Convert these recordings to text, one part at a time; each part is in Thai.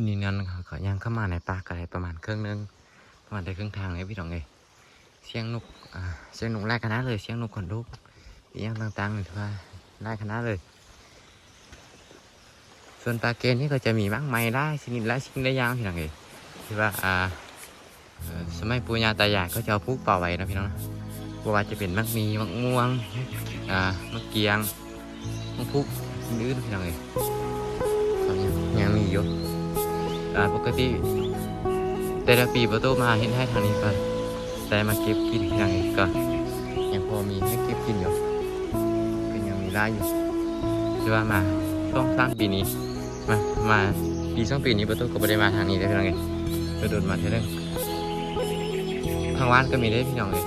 ทีนี้นั้นขาก็ย่างเข้ามาในป่าไกลประมาณครึ่งหนึงประมาณได้ครึ่งทางเลยพี่น้องเอ้ยเสียงนกเสียงนกไล่คณะเลยเสียงนกขนลุกอีกอย่างต่างๆนี่ถือว่าไล่คณะเลย ส่วนปลาเกณฑ์นี่ก็จะมีมากมายได้ชนิดหลายสิ่งหลายอย่างพี่น้องเอ้ยที่ว่าอ่าสมัยปู่ย่าตายายก็จะเอาพุกป่าไว้นะพี่น้องนะว่าจะเป็นมักมีมักม่วงอ่ามักเกียงมักพุกอื่นๆพี่น้องเอยังยังมีอยู่ อ่าปกติ แต่ละปีประตูมาเห็นให้ทางนี้ก็ได้มาเก็บกินพี่น้องเอ้ยก็ยังพอมีให้เก็บกินอยู่ก็ยังมีได้อยู่ที่ว่ามาช่วงสร้างปีนี้ มามาปีสองปีนี้ประตูก็ไม่ได้มาทางนี้ได้พี่น้องไงกระโดดมาเท่านึงทางว่านก็มีได้พี่น้องเลย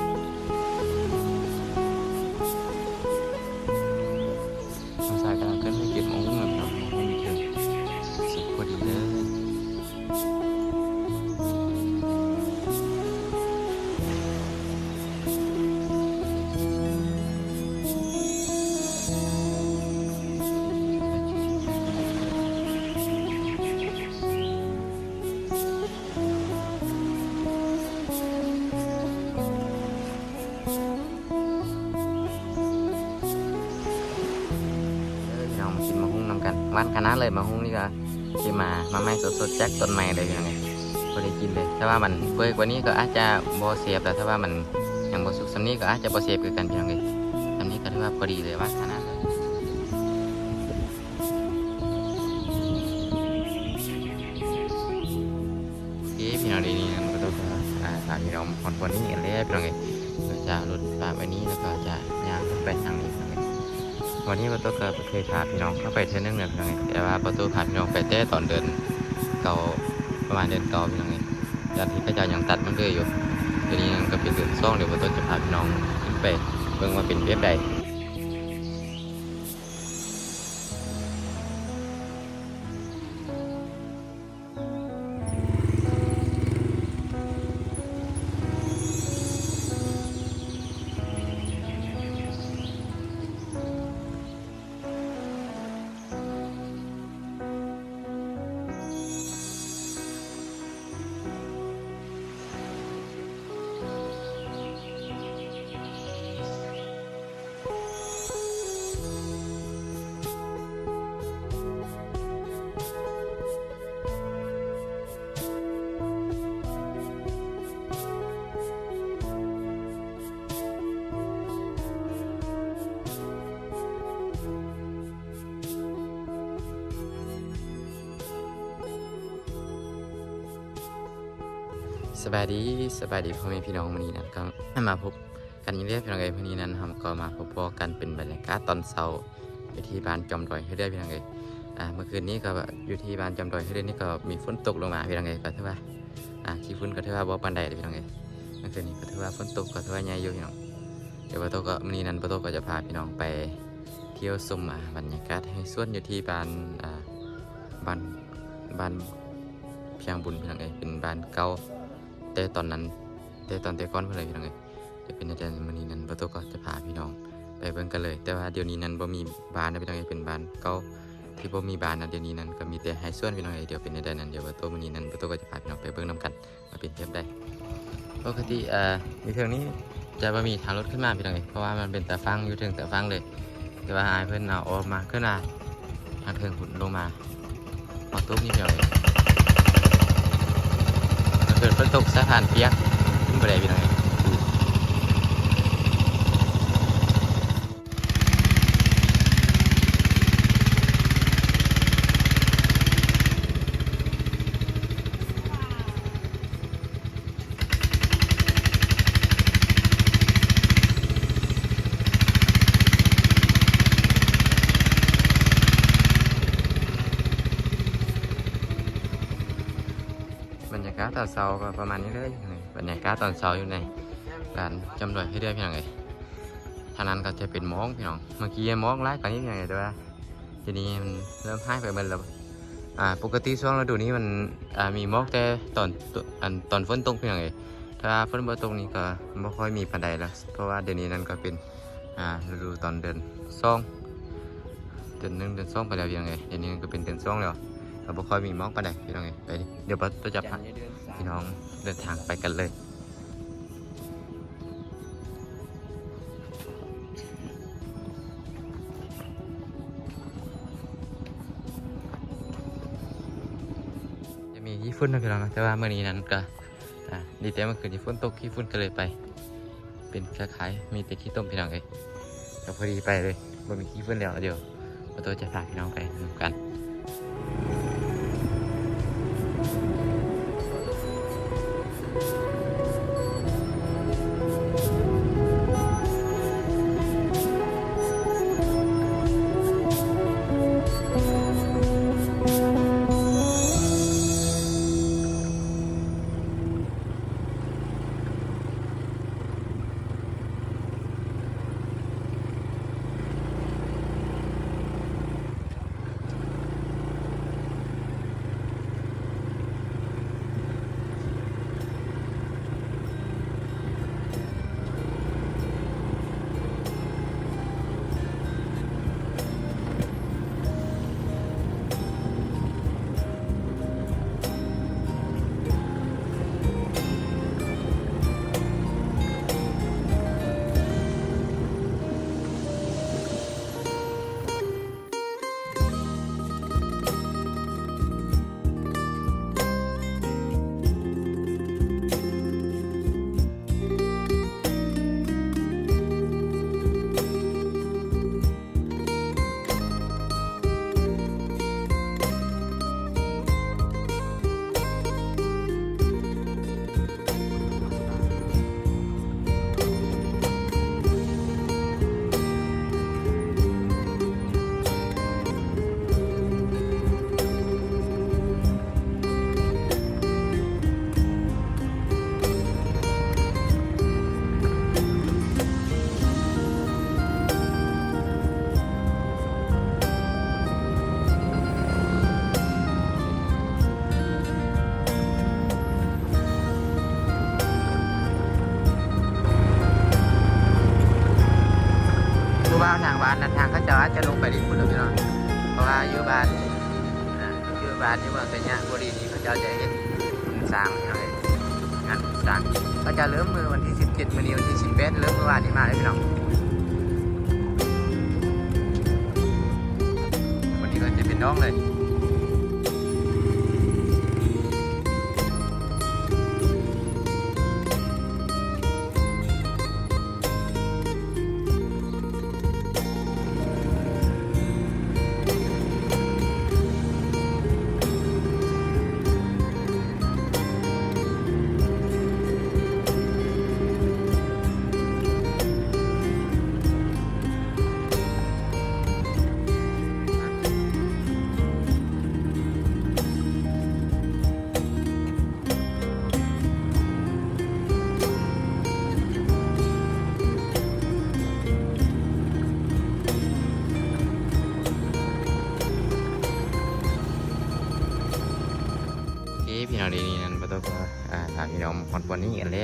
านคณะเลยมะฮุ่งนี่ก็ที่มามาไม่สดๆจากต้นไม้เลยพี่น้องไงพอได้กินเลยถ้าว่ามันเปื่อยกว่านี้ก็อาจจะบ่เสียบแต่ถ้าว่ามันอยังบ่สุกสำนี้ก็อาจจะบ่เสียบคือกันพี่น้องไงสำนี้ก็ถือว่าพอดีเลยว่าคณะเลยพี่พี่น้องดีนี่นะก็ต้องอ่าฝากพี่น้องผ่อนปลนนี่กันเลยพี่น้องเอ้ยเราจะรถฝากไว้นี้แล้วก็จะ วันนี้ประตูก็เคยพาพี่น้องเข้าไปเทนนึงเลยพี่น้องแต่ว่าประตูพาพี่น้องไปเต้ตอนเดินเก่าประมาณเดินเก่าพี่น้องเอ้ยยานที่ก็จะยังตัดมันเลยอยู่เดี๋ยวนี้ก็เป็นเดือนซ่องเดี๋ยวประตูจะพาพี่น้องขึ้นไปเบิ่งว่าเป็นเว็บใด สบายดีสบายดีพ่อแม่พี่น้องวันนี้นั้นก็มาพบกันอีกเรื่อยพี่น้องเอ้ยวันนี้นั้นเราก็มาพบพอกันเป็นบรรยากาศตอนเช้าอยู่ที่บ้านจอมดอยให้เรื่อยพี่น้องเอ้ยอ่าเมื่อคืนนี้ก็อยู่ที่บ้านจอมดอยให้เรื่อยนี่ก็มีฝนตกลงมาพี่น้องเอ้ยก็ถือว่าอ่าขี้ฝนก็ถือว่าบ่ปานใดเลยพี่น้องเอ้ยเมื่อคืนนี้ก็ถือว่าฝนตกก็ถือว่าใหญ่อยู่พี่น้องเดี๋ยวประตูก็วันนี้นั้นประตูก็จะพาพี่น้องไป เที่ยวชมอ่าบรรยากาศให้ส่วนอยู่ที่บ้านอ่าบ้านบ้านเพียงบุญพี่น้องเอ้ยเป็นบ้านเก่า แต่ตอนนั้น แต่ตอนแต่ก่อนเพื่อนเลยพี่น้องเอ้ยจะเป็นอาจารย์มันนี้นั้นประตูก็จะพาพี่น้องไปเบิ่งกันเลย แต่ว่าเดี๋ยวนี้นั้นบ่มีบ้านนะพี่น้องเอ้ยเป็นบ้านเก่าที่บ่มีบ้านนะเดี๋ยวนี้นั้นก็มีแต่ให้ส่วนพี่น้องเอ้ยเดี๋ยวเป็นอาจารย์นั้นเดี๋ยวประตูมันนี้นั้นประตูก็จะพาพี่น้องไปเบิ่งนํกันมาเป็นเทียบได้ปกติเอ่อในเทางนี้จะบ่มีทางรถขึ้นมาพี่น้องเอ้ยเพราะว่ามันเป็นตะฟังอยู่ถึงตะฟังเลย แต่ว่าให้เพิ่นเอาออกมาขึ้นมาทางเทิงหุ่นลงมาเอาตุ๊บนี่พี่น้องเอ้ยมัน เกิดฝนตกสะพานเปียกขึ้นไปได้พี่น้องากาศตอนเช้าก็ประมาณนี้เลยบรรยากาศตอนเช้าอยู่ในร้านจำรวยให้เรื่อยพี่น้องเอ้ยทางนั้นก็จะเป็นมองพี่น้อง เมื่อกี้มองไล่กว่านี้พี่น้องเอ้ยแต่ว่าทีนี้มันเริ่มหายไปหมดแล้วอ่าปกติช่วงฤดูนี้มันอ่ามีมอกแต่ตอนตอนตอนฝนตกพี่น้องเอ้ยถ้าฝนบ่ตกนี่ก็ไม่ค่อยมีปานใดแล้วเพราะว่าเดือนนี้นั่นก็เป็นอ่าฤดูตอนเดือนสองเดือนหนึ่งเดือนสองไปแล้วพี่น้องเอ้ยเดือนนี้ก็เป็นเดือนสองแล้ว ก็บ่ค่อยมีหมอกปานใดพี่น้องเอ้ยไปดิเดี๋ยวบ่ตัวจะพาเดือนสามพี่น้องเดินทางไปกันเลย จะมีขี้ฝุ่นนะพี่น้องนะแต่ว่าเมื่อนี้นั้นก็อ่าดีแต่เมื่อคืนที่ฝนตกขี้ฝุ่นก็เลยไป เป็นคล้ายๆมีแต่ขี้ต้มพี่น้องเอ้ยก็พอดีไปเลยบ่มีขี้ฝุ่นแล้วเดี๋ยวประตูจะพาพี่น้องไปดูกัน จะอาจะลงไปดินคุณพี่น้องเพราะว่าอยู่บ้านอ่าอยู่บ้านที่เมืองสัญญาบุรีนี้เขาจะจะเห็นสร้างอะไรงานสร้างก็จะเริ่มมือวันที่ 17 มื้อนี้วันที่18เริ่มเมื่อวานนี้มาเลยพี่น้องวันนี้ก็จะเป็นน้องเลย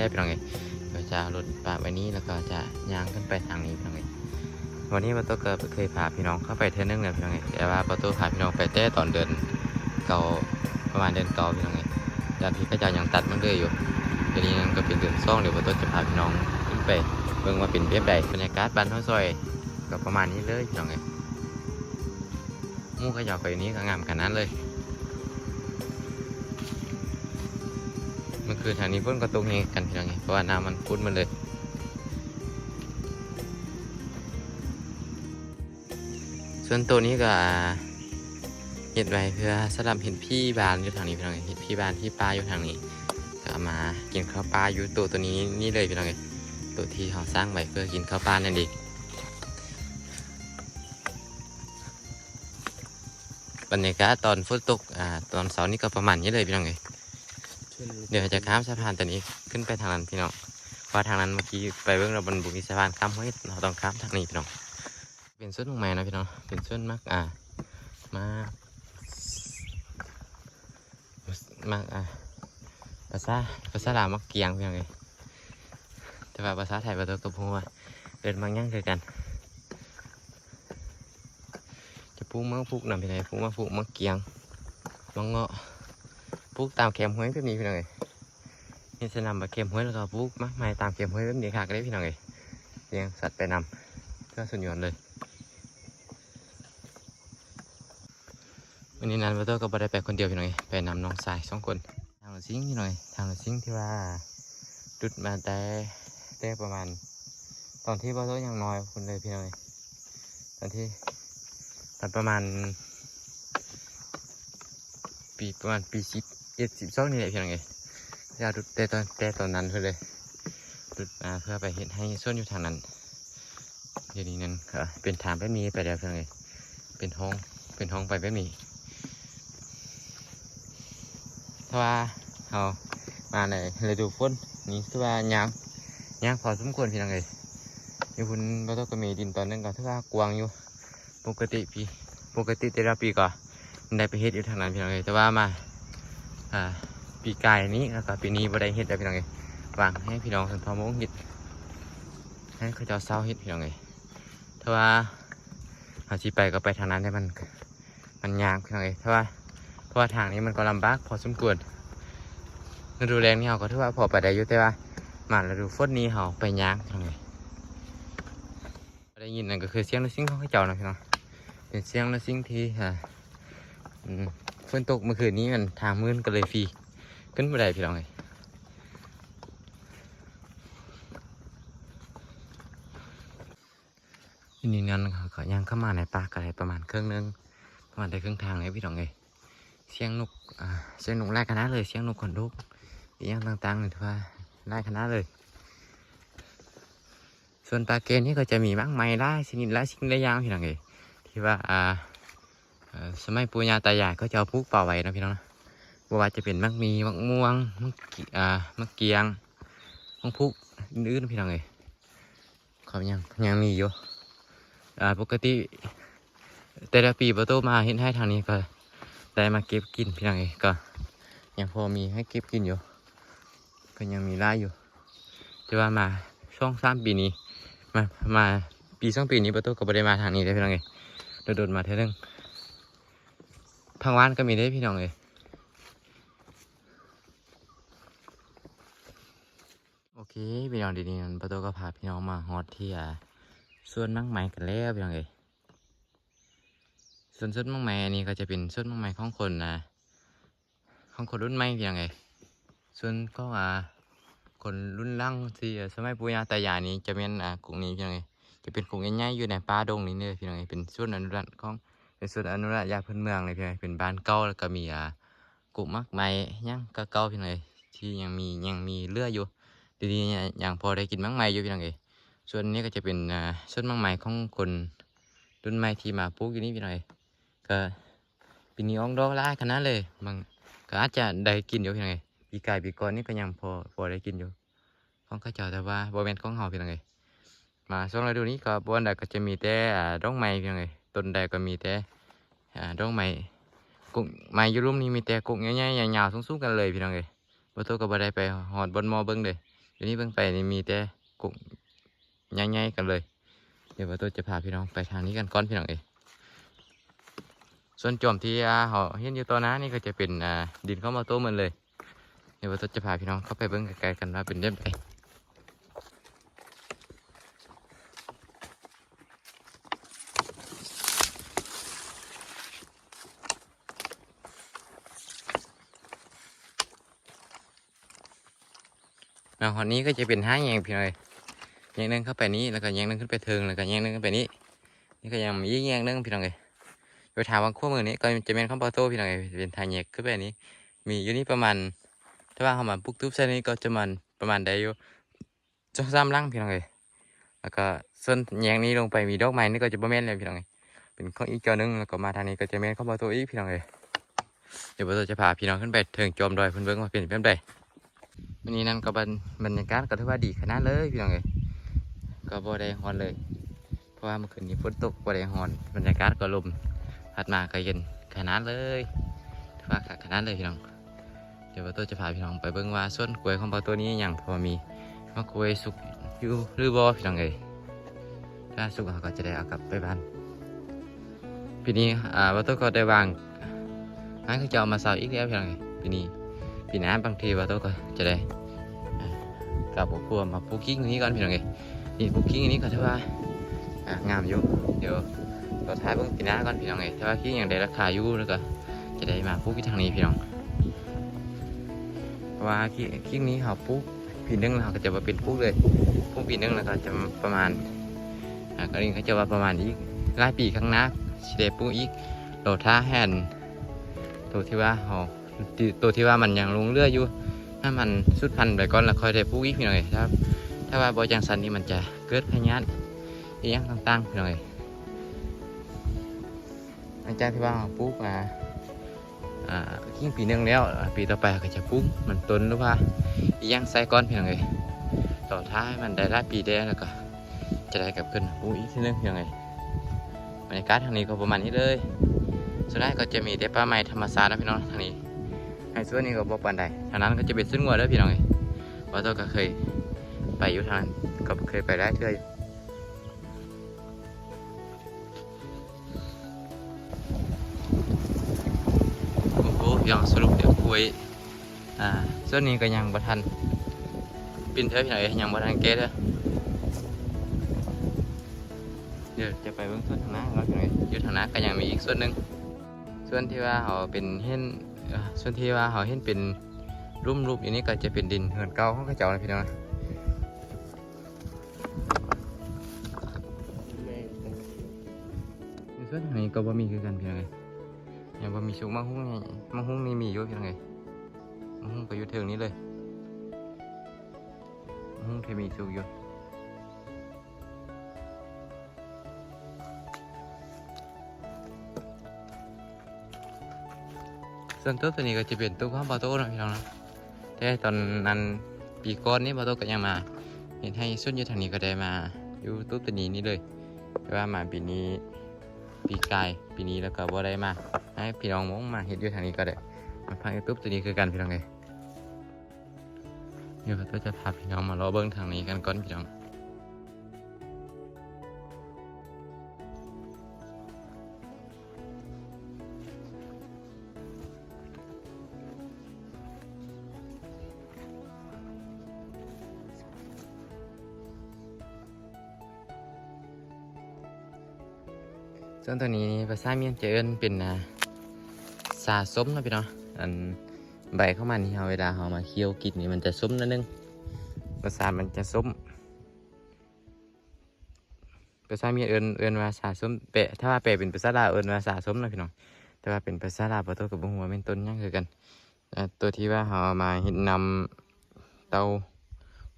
พี่น้องเอยก็จะรถปะไว้นี้แล้วก็จะย่างขึ้นไปทางนี้พี่น้องเอยวันนี้ประตูเก็เคยพาพี่น้องเข้าไปเทอนึงแล้วพี่น้องเอยแต่ว่าประตูพาพี่น้องไปแต่ตอนเดินเก่าประมาณเดินเก่าพี่น้องเอยยานที่ก็จะยังตัดมันเลยอยู่ทีนี้ก็เป็นเดินซ่องเดี๋ยวประตูจะพาพี่น้องขึ้นไปเบิ่งว่าเป็นเบียบใดบรรยากาศบ้านท้อซอยก็ประมาณนี้เลยพี่น้องเอยมู่ขยะไปนี้ก็งามขนาดนั้นเลย คือทางนี้ฝนก็ตกเองกันพี่น้องไงเพราะว่าน้ำมันพุดมาเลยส่วนตัวนี้ก็เห็ดไว้เพื่อสำหรับเห็นพี่บานอยู่ทางนี้พี่น้องเห็นพี่บานที่ปลาอยู่ทางนี้ก็มากินข้าวปลาอยู่ตัวตัวนี้นี่เลยพี่น้องไงตัวที่เขาสร้างไว้เพื่อกินข้าวปลานั่นเองบรรยากาศตอนฝนตกอ่าตอนเสาร์นี้ก็ประมาณนี้เลยพี่น้องไง เดี๋ยวจะข้ามสะพานตัวนี้ขึ้นไปทางนั้นพี่น้องเพราะทางนั้นเมื่อกี้ไปเบื้องเราบนบุกีสะพานข้ามห้วยเราต้องข้ามทางนี้พี่น้องเป็นส่วนของแม่นะพี่น้องเป็นส่วนมากอ่ามามากอ่าภาษาภาษาลาวมักเกียงพี่น้องเลยแต่ว่าภาษาไทยประตูกับพูว่าเดินบางอย่างคือกัน จะพูมักพูกนำพี่ไหนพูมักพูมักเกียงมังเงาะ ปลูกตามแคมห้วยแบบนี้พี่น้องเอ้ยนี่จะนำมาแคมห้วยแล้วก็ปลูกมากมายตามแคมห้วยแบบนี้ค่ะก็ได้พี่น้องเอ้ยเลี้ยงสัตว์ไปนำเพื่อสุญญนเลยวันนี้นันวัตโต้ก็บ่ได้ไปคนเดียวพี่น้องเอ้ยไปนำน้องสายสองคนทางรถซิ่งพี่น้องเอ้ยทางรถซิ่งที่ว่าดุดมาแต่แต่ประมาณ ตอนที่วัตโต้ยังน้อยคนเลยพี่น้องเอ้ยตอนที่ตอนประมาณปีประมาณปีสิบ เอ็ดสิบสองนี่แหละพี่น้องเอ้ยยาดุดแต่ตอนแต่ตอนนั้นเพื่อเลยดุดมาเพื่อไปเห็นให้ส่วนอยู่ทางนั้นเดี๋ยวนี้นั่นก็เป็นทางแบบนี้ไปแล้วพี่น้องเอ้ยเป็นห้องเป็นห้องไปแบบนี้ถ้าว่าเอามาในฤดูฝนนี่ถือว่ายางยางพอสมควรพี่น้องเอ้ยอยู่คุณเราต้องก็มีดินตอนนึงก็ถือว่ากวางอยู่ปกติปีปกติแต่ละปีก็ได้ไปเฮ็ดอยู่ทางนั้นพี่น้องเอ้ยแต่ว่ามา อ่าปีกายนี้แล้วก็ปีนี้บ่ได้เฮ็ดแล้วพี่น้องเอ้ยวางให้พี่น้องสันพอมงเฮ็ดให้เขาเจ้าเศร้าเฮ็ดพี่น้องเอ้ถ้าว่าเอาสิไปก็ไปทางนั้นได้มันมันยากพี่น้องเอ้ถ้าว่าเพราะว่าทางนี้มันก็ลำบากพอสมควรฤดูแรงนี่เราก็ถือว่าพอไปได้อยู่แต่ว่ามาฤดูฝนนี้เราไปยากพี่น้องเอ้ได้ยินนั่นก็คือเสียงรถซิ่งของเขาเจ้านะพี่น้องเป็นเสียงรถซิ่งที่อ่าอืม ฝนตกเมื่อคืนนี้มันทางมืดก็เลยฟรีขึ้นไม่ได้พี่น้องเลยทีนี้นั่นเขาก็ย่างเข้ามาในป่าก็ได้ประมาณครึ่งนึงประมาณได้ครึ่งทางเลยพี่น้องเลยเสียงนกเสียงนกไล่คณะเลยเสียงนกขนลุกอีกอย่างต่างๆเลยที่ว่าไล่คณะเลย ส่วนปลาเกณฑ์นี่ก็จะมีมากมายไล่ชนิดไล่สิ่งไล่ยางพี่น้องเลยที่ว่าอ่า สมัยปู่ย่าตายายก็จะเอาปลูกป่าไว้นะพี่น้องนะบ่ว่าจะเป็นมักมีมักม่วงมักอ่ามักเกียงมักพุกอื่นๆนะพี่น้องเอ้ยเขายังยังมีอยู่อ่าปกติแต่ละปีประตูมาเห็นให้ทางนี้ก็ได้มาเก็บกินพี่น้องเอ้ยก็ยังพอมีให้เก็บกินอยู่ ก็ยังมีไล่อยู่แต่ว่ามาช่วงสามปีนี้มามาปีสองปีนี้ประตูก็ไม่ได้มาทางนี้เลยพี่น้องเอ้ยโดดมาเท่านึง พังวานก็มีได้พี่น้องเลยโอเคพี่น้องดีนี้นั้นประตูก็พาพี่น้องมาฮอตที่อ่าส่วนมังไม้กันแล้วพี่น้องเลยส่วนส่วนมังไม้อันนี้ก็จะเป็นส่วนมังไม้ของคนนะของคนรุ่นใหม่พี่น้องเลยส่วนก็อ่าคนรุ่นล่างที่สมัยปู่ย่าตายายนี้จะเป็นอ่ากลุ่มนี้พี่น้องเลยจะเป็นกลุ่มใหญ่ๆอยู่ในป่าดงนี้เลยพี่น้องเลยเป็นส่วนอนุรักษ์ของ เป็นส่วนอนุรักษ์ยาพื้นเมืองเลยพี่น้องเป็นบ้านเก่าแล้วก็มีอ่ากลุ่มมักไม้ยังก็เก่าพี่น้องเอ้ยที่ยังมียังมีเลืออยู่ดีๆเนี่ยยังพอได้กินมักไม้อยู่พี่น้องเอยส่วนนี้ก็จะเป็นอ่าส่วนมักไม้ของคนรุ่นใหม่ที่มาปลูกอยู่นี่พี่น้องเอก็ปีนี้ออกดอกลายขนาดเลยมันก็อาจจะได้กินอยู่พี่น้องเอยปีกายปีก่อนนี่ก็ยังพอพอได้กินอยู่ของข้าเจ้าแต่ว่าบ่แม่นของเฮาพี่น้องเอยมาช่วงฤดูนี้ก็บ่อันใดก็จะมีแต่อ่าดอกไม้พี่น้องเอ้ย ต้นใดก็มีแต่ดอกไม้กุ้งไม้ยูรุมนี่มีแต่กุ้งใหญ่ๆยาวๆสูงๆกันเลยพี่น้องเอ้ยบ่โตก็บ่ได้ไปหอดบนมอเบิ่งเด้เดี๋ยวนี้เบิ่งไปนี่มีแต่กุ้งใหญ่ๆกันเลย เดี๋ยวบ่โตจะพาพี่น้องไปทางนี้กันก่อนพี่น้องเอ้ยส่วนจอมที่เฮาเห็นอยู่ตอนนั้นนี่ก็จะเป็นดินเข้ามาโตเหมันเลย เดี๋ยวบ่โตจะพาพี่น้องเข้าไปเบิ่งไกลๆกันว่าเป็นเรื่องใด แนวหอดนี้ก็จะเป็นห้างแยงพี่น้องเอ้ยแยงนึงเข้าไปนี้แล้วก็แยงนึงขึ้นไปเทิงแล้วก็แยงนึงขึ้นไปนี้นี่ก็ยังมีอีกแยงนึงพี่น้องเอ้ยโดยถามว่าขั้วมือนี้ก็จะเป็นข้าวปลาโต้พี่น้องเอ้ยเป็นทางแยกขึ้นไปนี้ มีอยู่นี่ประมาณถ้าว่าเขามาปลูกทุบเส้นนี้ก็จะมันประมาณได้อยู่จะซ้ำลังพี่น้องเอ้ยแล้วก็ส่วนแยงนี้ลงไปมีดอกไม้นี่ก็จะบ่แม่นเลยพี่น้องเอ้ยเป็นข้ออีกจอหนึงแล้วก็มาทางนี้ก็จะแม่นข้าวปลาโต้อีกพี่น้องเอ้ยเดี๋ยวเราจะพาพี่น้องขึ้นไปถึงจอมดอยเพิ่นเบิ่งว่าเป็นแบบ วันนี้นั่นก็บรรบรรยากาศก็ถือว่าดีขนาดเลยพี่น้องเอ้ยก็บ่ได้ฮอนเลย เพราะว่าเมื่อคืนนี้ฝนตกบ่ได้ฮอนบรรยากาศก็ลมพัดมาก็เย็นขนาดเลยถือว่าขนาดเลยพี่น้อง เดี๋ยวปาโตัวจะพาพี่น้องไปเบิ่งว่าส่วนกล้วยของปาโตัวนี้อย่างพอมีมะกล้วยสุกอยู่หรือบ่พี่น้องเอ้ยถ้าสุกเขาก็จะได้เอากลับไปบ้านปีนี้อ่าปาโตัวก็ได้วางนั่นคือจะเอามาเสาอีกแล้วพี่น้องปีนี้ปีหน้าบางทีว่าโตก็จะได้ กับผมพวมาปลูกกิ้งนนี้ก่อนพี่น้องเอ้ยนี่ปลูกกิ้งอันนี้ก็ถือว่าอ่างามอยู่เดี๋ยวก็ถ่ายเบิ่งปีหน้าก่อนพี่น้องเอ้ยถ้าว่ากิ้งอย่างใดราคาอยู่แล้วก็จะได้มาปลูกที่ทางนี้พี่น้องว่ากิ้งกิ้งนี้เขาปลูกปีนึงเขาก็จะมาเป็นปลูกเลยปลูกปีนึงแล้วก็จะประมาณอ่าก็นี่เขาจะว่าประมาณอีกหลายปีข้างหน้าสิได้ปลูกอีกโดดท่าแห่นตัวที่ว่าเขาตัวที่ว่ามันยังลงเรืออยู่ ถ้ามันสุดพันธุ์ไปก่อนแล้วค่อยได้ปลูกอีกพี่น้องเอ้ยถ้าถ้าว่าบอจังสันนี่มันจะเกิดพยานอีกอย่างต่างๆพี่น้องเอ้ยหลังจากที่ว่าปลูกมาอ่าทิ้งปีนึงแล้วปีต่อไปก็จะปลูกมันต้นหรือว่าอีกอย่างใส่ก้อนพี่น้องเอ้ยต่อท้ายมันได้หลายปีได้แล้วก็จะได้กลับขึ้นปลูกอีกทีนึงพี่น้องเอ้ยบรรยากาศทางนี้ก็ประมาณนี้เลยส่วนแรกก็จะมีแต่ป่าไม้ธรรมชาตินะพี่น้องทางนี้ อ้ส่วนนี้ก็บ่ปานใดทางนั้นก็จะเป็นซึ่งงัวเด้อพี่น้องว่าตัวก็เคยไปอยู่ทางนั้นก็เคยไปได้เทื่ออยู่โอ้โหพี่น้องสรุปเดี๋ยวคุยอ่าส่วนนี้ก็ยังบ่ทันปินเท่าพี่น้องยังบ่ทันเกตเด้อเดี๋ยวจะไปเบื้องต้นทางหน้าก่อนพี่น้องอยู่ทางหน้าก็ยังมีอีกส่วนหนึ่งส่วนที่ว่าเขาเป็นเห็น ส่วนที่ว่าเขาเห็นเป็นรูปรูปอย่างนี้ก็จะเป็นดินเหินเก่าของเขาเจ้านะพี่น้องนะในส่วนทางนี้ก็บ่มีคือกันพี่น้องเอ้ยยังบ่มีชุกมังหุ้งไงมังหุ้งนี่มีอยู่พี่น้องเอ้ยมังหุ้งก็อยู่เทิงนี้เลยมังหุ้งที่มีชุกอยู่ ส่วนตัวตัวนี้ก็จะเป็นตัวของบาโต้นะพี่น้องนะแต่ตอนนั้นปีก่อนนี่บาโต้ก็ยังมา เห็นให้ส่วนยุทางนี้ก็ได้มาอยู่ตู้ตัวนี้นี่เลย แต่ว่ามาปีนี้ปีกายปีนี้แล้วก็บ่ได้มาให้พี่น้องมองมาเห็นยู่ทางนี้ก็ได้มาพังยูทูบตัวนี้คือกันพี่น้องเลยเดี๋ยวบาโต้จะพาพี่น้องมารอเบิ้งทางนี้กันก่อนพี่น้อง ส่วนตัวนี้ภาษาเมียนจะเอิ้นเป็นอ่าสาส้มนะพี่เนาะอันใบเข้ามานี่เราเวลาเรามาเคี่ยวกินนี่มันจะส้มนิดนึงภาษามันจะส้มภาษาเมียนเอินเอินว่าสาส้มเปะถ้าว่าเปะเป็นภาษาลาวเอินว่าสาส้มนะพี่น้องแต่ว่าเป็นภาษาลาวบ่ตัวกับบ่ฮู้ว่าเป็นต้นยังคือกันตัวที่ว่าเราเอามาเฮ็ดนำเตา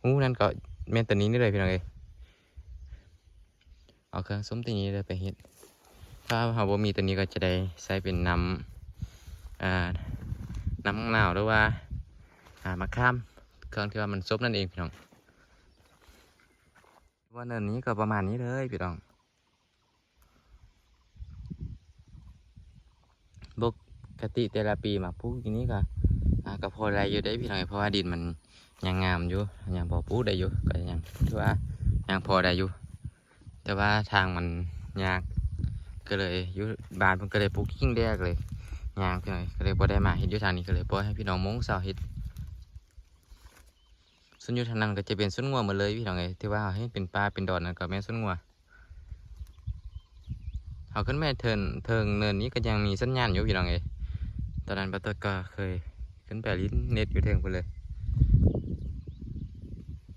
หูนั่นก็แม่นตัวนี้นี่เลยพี่น้องเอ้ยเอาเครื่องส้มตัวนี้เลยไปเฮ็ด ถ้าเราบ่มีตัวนี้ก็จะได้ใช้เป็นน้ำน้ำมะนาวหรือว่าามะขามเครื่องที่ว่ามันซบนั่นเองพี่น้องว่าเนินนี้ก็ประมาณนี้เลยพี่น้องปกติแต่ละปีมาปลูกอย่างนี้ก็ก็พอได้อยู่ได้พี่น้องเพราะว่าดินมันยังงามอยู่ยังพอปลูกได้อยู่ก็ยังถือว่ายังพอได้อยู่แต่ว่าทางมันยาก ก็เลยยุบานมันก็เลยปลูกขิ้งแดกเลยยางพี่น้อยก็เลยบ่ได้มาเห็ดอยู่ทางนี้ก็เลยปล่อยให้พี่น้องมงเสาเห็ดส่วนอยู่ทางนั้นก็จะเป็นส้นงัวหมดเลยพี่น้องเอ้ยที่ว่าให้เป็นปลาเป็นดอนนั่นก็แม่นส้นงัวเอาขึ้นแม่เทินเทิงเนินนี้ก็ยังมีสัญญาณอยู่พี่น้องเอ้ยตอนนั้นปะตวก็เคยขึ้นไปลิ้นเน็ตอยู่เทิงไปเลย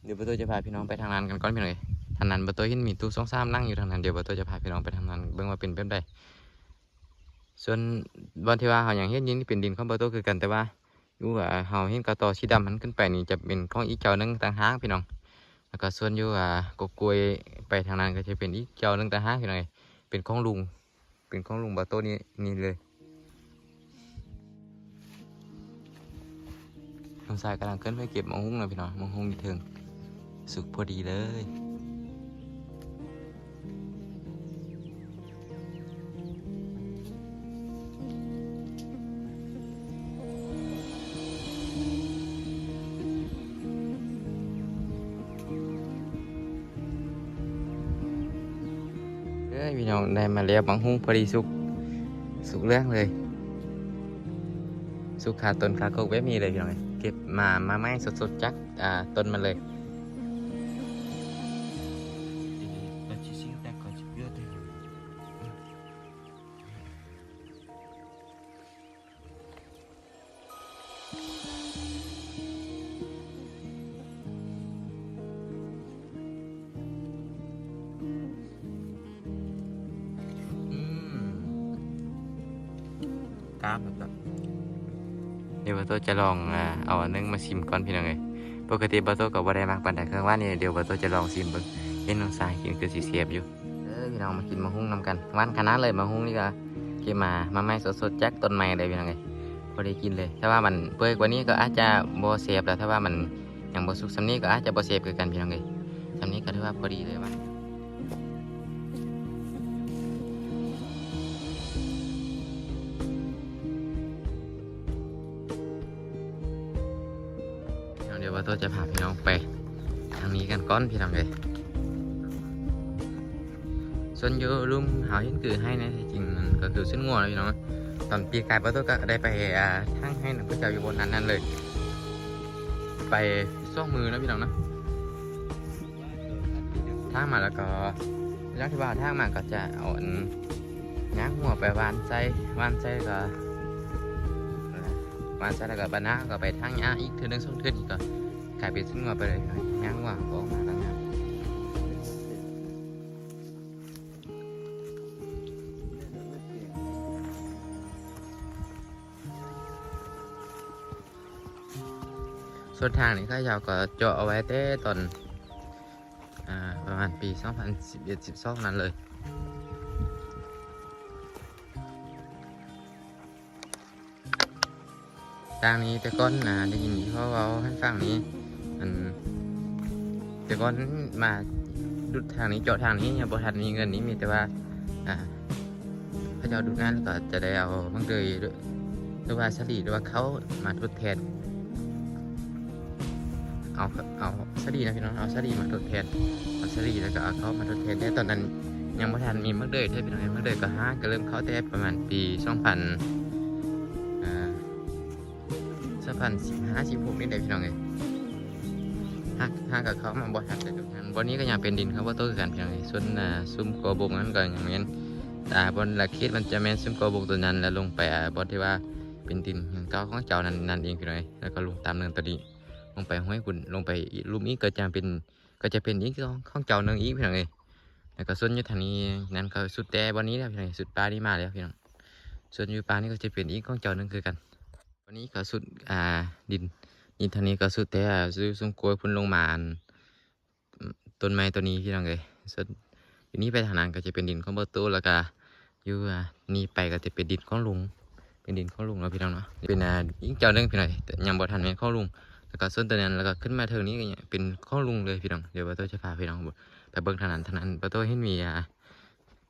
เดี๋ยวปะตัวจะพาพี่น้องไปทางนั้นกันก่อนพี่น้องเอ้ย ทางนั้นประตูหินมีตู้สองสามนั่งอยู่ทางนั้นเดี๋ยวประตูจะพาพี่น้องไปทางนั้นเบิ่งว่าเป็นแบบใดส่วนบอนที่ว่าเฮาอย่างเฮ็ดยินนี่เป็นดินของประตูคือกันแต่ว่าอยู่ว่าเฮาเห็นกระตอสีดำมันขึ้นไปนี่จะเป็นของอีกเจ้าหนึงต่างหากพี่น้อง แล้วก็ส่วนอยู่อ่ากกกล้วยไปทางนั้นก็จะเป็นอีกเจ้าหนึงต่างหากพี่น้องเป็นของลุง เป็นของลุงประตูนี่นี่เลยน้องสายกำลังขึ้นไปเก็บมังหุงนะพี่น้องมังหุงอยู่เทิงสุกพอดีเลย พี่น้องได้มาแล้วบางหุ้งพอดีสุก สุกเรื่องเลย สุกขาต้นขาโคกแบบนี้เลยพี่น้องเก็บมามาไม้สดๆจักอ่าต้นมันเลย ลองเอาอันนึงมาชิมก่อนพี่น้องเอ้ยปกติบาโตก็บ่ได้มักปานใดคือว่านี่เดี๋ยวบาโตจะลองชิมเบิ่งเห็นน้องสายกินคือสิเสียบอยู่เออพี่น้องมากินมะฮุ่งนำกันวานขนาดเลยมะฮุ่งนี่ก็เก็บมามาใหม่สดๆจากต้นไม้เลยพี่น้องเอ้ยพอได้กินเลยถ้าว่ามันเปื่อยกว่านี้ก็อาจจะบ่เสียบแล้วถ้าว่ามันอยังบ่สุกสำนี้ก็อาจจะบ่เสียบคือกันพี่น้องเอ้ยสำนี้ก็ถือว่าพอดีเลยว่า เดี๋ยวว่าจะพาพี่น้องไป ทางนี้กันก้อนพี่น้องเลยส่วนโยลุมหาเห็นคือให้นะจริงมันก็คือเส้นงัวนะพี่น้องตอนปีกายว่าตัวก็ได้ไปอ่าทางให้นะพระเจ้าอยู่บนนั้นนั่นเลย ไปซ่องมือนะพี่น้องนะทางมาแล้วก็แล้วที่ว่าทางมาก็จะเอานย่างหัวไปวานใจวานใจก็มาซะแล้วก็บานาก็ไปทางยาอีกเทือนึงสองเทืออีกก็ายเป็นซึ่งว่าไปเลยย่างว่าก็อกมาแล้วงามส่วนทางนี้ข้าเจ้าก็เจาะเอาไว้แต่ตอนอประมาณปี 2011-12 นั้นเลยทางนี้แต่ก้อนนะได้ยินเขาเอาให้ฟังนี้ แต่ก้อนมาดุดทางนี้เจาะทางนี้ยังบ่ทันมีเงินนี้มีแต่ว่า อ่าพระเจ้าดูงานแล้วก็จะได้เอาบางเดยหรือว่าสลีหรือว่าเขามาทดแทน เอาเอาสลีนะพี่น้องเอาสลีมาทดแทนเอาสลีแล้วก็เอาเขามาทดแทนแต่ตอนนั้นยังบ่ทันมีมักเดยใช่พี่น้องมักเดยก็ห้าก็เริ่มเข้าแต่ประมาณปี2000อ่าสะพานสิบห้าสิบหกนี่ได้พี่น้องเลย ฮักฮักกับเขามาบ่ฮักแต่ทุกนั้นวันนี้ก็ยังเป็นดินครับว่าต้คือกันพี่น้องส่วนซุ้มกอบกนั้นก็ยังแม่นอ่บนหลักคิดมันจะแม่นซุ้มกอบกตัวนั้นแล้วลงไปบนที่ว่าเป็นดินเก่าของเจ้านั้นนั่นเองพี่น้องแล้วก็ลงตามเนินตัวนี้ลงไปห้วยกุนลงไปลุ่มนี้ก็จะเป็นก็จะเป็นอีกของของเจ้าเนินอีกเพี่น้องแล้วก็ส่วนยู่ทางนี้นั้นก็สุดแต่วันนี้แล้วพี่น้องสุดปลานี่มาแล้วพี่น้องส่วนยูปลานี่ก็จะเป็นอีกของเจ้านึงคือกัน วันนี้ก็สุดอ่าดิน ดินทานี้ก็สุดแต่ซื้อซุ้มกล้วยพุ่นลงมานต้นไม้ตัวนี้พี่น้องเลยส่วนอยู่นี้ไปทางนั้นก็จะเป็นดินของเบอร์ตูแล้วก็อยู่อ่านี่ไปก็จะเป็นดินของลุง เป็นดินของลุงเนาะพี่น้องเนาะเป็นอ่ายิ่งเจ้าหนึงพี่หน้องแต่ยังบ่ทันเป็นของลุงแล้วก็ส่วนตัวนั้นแล้วก็ขึ้นมาเทางนี้ก็ยังเป็นของลุงเลยพี่น้องเดี๋ยวเบอร์ตูจะพาพี่น้องไปเบิ่งทางนั้นทางนั้นเบอร์ตูเห็นมีอ่า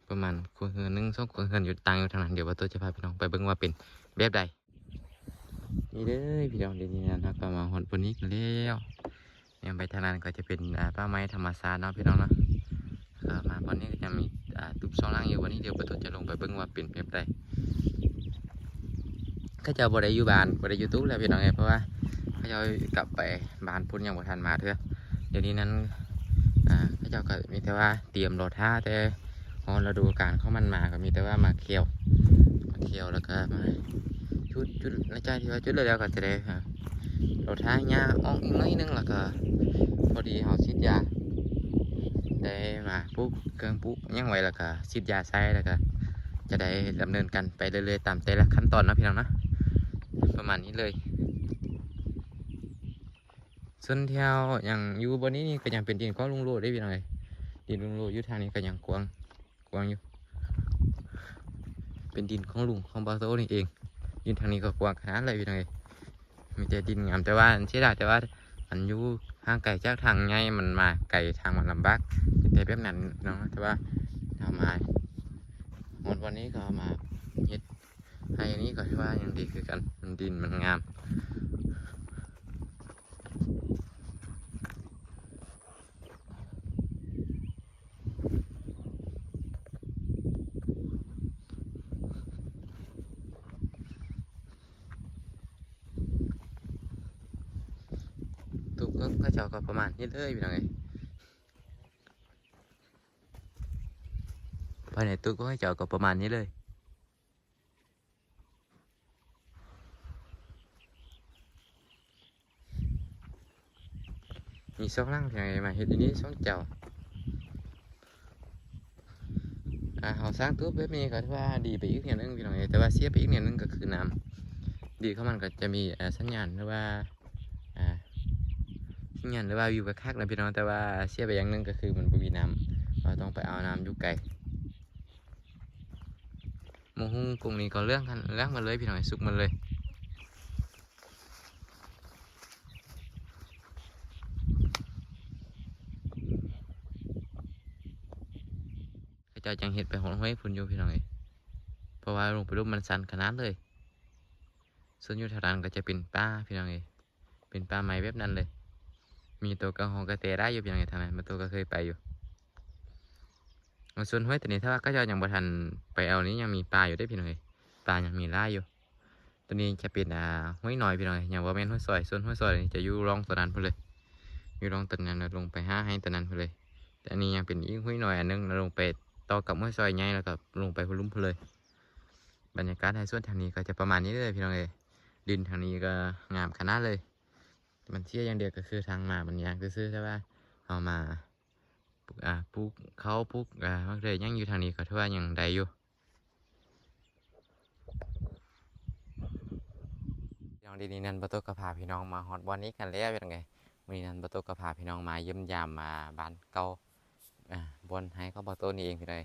ประมาณครัวเรือนนึงสองครัวเรือนอยู่ต่างอยู่ทางนั้นเดี๋ยวเบอร์ตูจะพาพี่น้องไปเบิ่งว่าเป็นแบบใด นี่เด้อพี่น้องเดี๋ยวนี้นะครับก็มาหดบนนี้กันแล้วยังไปทางนั้นก็จะเป็นป้าไม้ธรรมศาสตร์เนาะพี่น้องเนาะก็มาวันนี้ก็จะมีตุบสองหลังอยู่วันนี้เดี๋ยวประตูจะลงไปเบิ่งว่าเป็นแบบใดก็จะบ่ได้ยูบานบ่ได้ยู่ตู้แล้วพี่น้องเอเพราะว่าเขาจะกลับไปบานพุ่นยังบ่ทันมาเถอะเดี๋ยวนี้นั้นอ่าเขาจ้าก็มีแต่ว่าเตรียมรถท่าแต่พอเราดูการเข้ามันมาก็มีแต่ว่ามาเคี่ยวมาเคี่ยวแล้วก็มา จุดจุดในใจที่ว่าจุดเลยแล้วก็จะได้ฮะเราท้ายยาออกอีกน้อยนึงแล้วก็พอดีเขาฉีดยาได้มาปุ๊บเครื่องปุ๊บยังไว้แล้วก็ฉีดยาใส่แล้วก็จะได้ดำเนินการไปเรื่อยๆตามแต่ละขั้นตอนนะพี่น้องนะประมาณนี้เลย ส่วนเที่ยวอย่างอยู่บนนี้นี่ก็ยังเป็นดินของลุงโลดได้พี่น้องเลยดินลุงโลดอยู่ทางนี้ก็ยังกว้างกว้างอยู่เป็นดินของลุงของบาโตนี่เอง ดินทางนี้ก็กว้างขนาดเลยพี่น้องเอ้ยมีแต่ดินงามแต่ว่าอันเสียดายแต่ว่ามันอยู่ห่างไกลจากทางไงมันมาไกลทางมันลำบากแต่แบบนั้นเนาะแต่ว่าทำมาหมดวันนี้ก็มาเฮ็ดให้อันนี้ก็ถือว่ายังดีคือกันมันดินมันงาม เขาเจ้าก็ประมาณนี้เลยพี่น้องเอ้ยภายในตู้ก็ให้เจ้าก็ประมาณนี้เลยมีสองลังพี่น้องเอ้ยมาเฮ็ดอันนี้สองเจ้าอ่าเขาสร้างตู้แบบนี้ก็ถือว่าดีไปอีกอย่างหนึงพี่น้องเอ้ยแต่ว่าเสียไปอีกอย่างหนึงก็คือน้ำดีเข้ามันก็จะมีเอ่อสัญญาณหรือว่าอ่า สัญญาณหรือว่าวิวกระคักนะพี่น้องแต่ว่าเสียไปอย่างนึงก็คือมันบ่มีน้ำเราต้องไปเอาน้ำอยู่ไกลมูหุ้งกลุ่มนี้ก็เรื่องกันเรื่องมาเลยพี่น้องสุกมันเลยขาเจะจังเห็ดไปหอนห้อยพุ่นอยู่พี่น้องเอ้ยเพราะว่าลงไปรูปมันสั่นขนาดเลย ส่วนอยู่แถวนั้นก็จะเป็นป้าพี่น้องเอเป็นป้าไม้แบบนั้นเลย มีตัวกระหองกระเตได้อยู่พี่น้องทางนั้นมาตัวก็เคยไปอยู่ส่วนห้วยตัวนี้ถ้าว่าก็จะยังบ่ทันไปเอานี้ยังมีปลาอยู่ได้พี่น้องเอ้ยปลายังมีล่าอยู่ ตัวนี้จะเป็นอ่าห้วยน้อยพี่น้องอยยังว่าแม่นห้วยซอยส่วนห้วยซอยนี่จะอยู่ร่องตัวนั้นพุ่นเลยอยู่รองตัวนั้นล้ลงไปห้าให้ตัวนั้นพุ่นเลย แต่อันนี้ยังเป็นอีกห้วยน้อยอันนึงแล้วลงไปต่อกับห้วยซอยใหญ่แล้วก็ลงไปพุ่นลุ่มพุ่นเลย บรรยากาศในส่วนทางนี้ก็จะประมาณนี้เลยพี่น้องเอ้ยดินทางนี้ก็งามขนาดเลย มันเที่ยอย่างเดียวก็คือทางมามันยางซื่อใช่ป่ะเอามาปลูกอ่าปลูกเขาปลูกอ่ามักเลยยังอยู่ทางนี้ก็ถือว่ายังได้อยู่พี่น้องดีนีนันประตูกระพาพี่น้องมาฮอตวันนี้กันแล้วเป็นไงวันนี้นันประตูกระพาพี่น้องมาเยี่ยมยามมาบ้านเก่าอ่าบนให้เขาประตูนี่เองพี่เอ้ย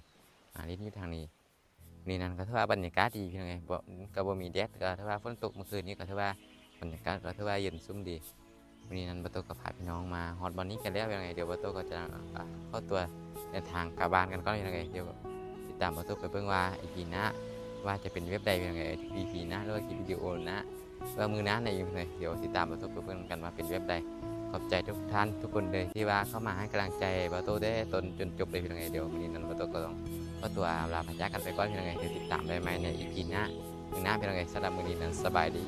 อ่าลิ้นอยู่ทางนี้นี่นั่นก็ถือว่าบรรยากาศดีพี่น้องไงบ่ก็บ่มีแดดก็ถือว่าฝนตกเมื่อคืนนี้ก็ถือว่าบรรยากาศก็ถือว่าเย็นซุ่มดี วันนี้นั่นประตูก็พาพี่น้องมาฮอดบอลนี้กันแล้วยังไงเดี๋ยวประตูก็จะเข้าตัวเดินทางกลับบ้านกันก็ยังไงเดี๋ยวติดตามประตูไปเบิ่งว่าอีพีหน้าว่าจะเป็นเว็บใดเป็นยังไงอีพีหน้าหรือว่าคลิปวิดีโอนะว่ามือน้าในยังไงเดี๋ยวติดตามประตูไปเบิ่งกันว่าเป็นเว็บใดขอบใจทุกท่านทุกคนเลยที่ว่าเข้ามาให้กำลังใจประตูได้ตนจนจบเลยเป็นยังไงเดี๋ยววันนี้นั่นประตูก็ต้องก็ตัวลาพยักกันไปก่อนเพียงไงเดี๋ยวติดตามได้ไหมในอีพีหน้าหนึ่งหน้าเพียงไงสำหรับมือนี้นั้นสบายดี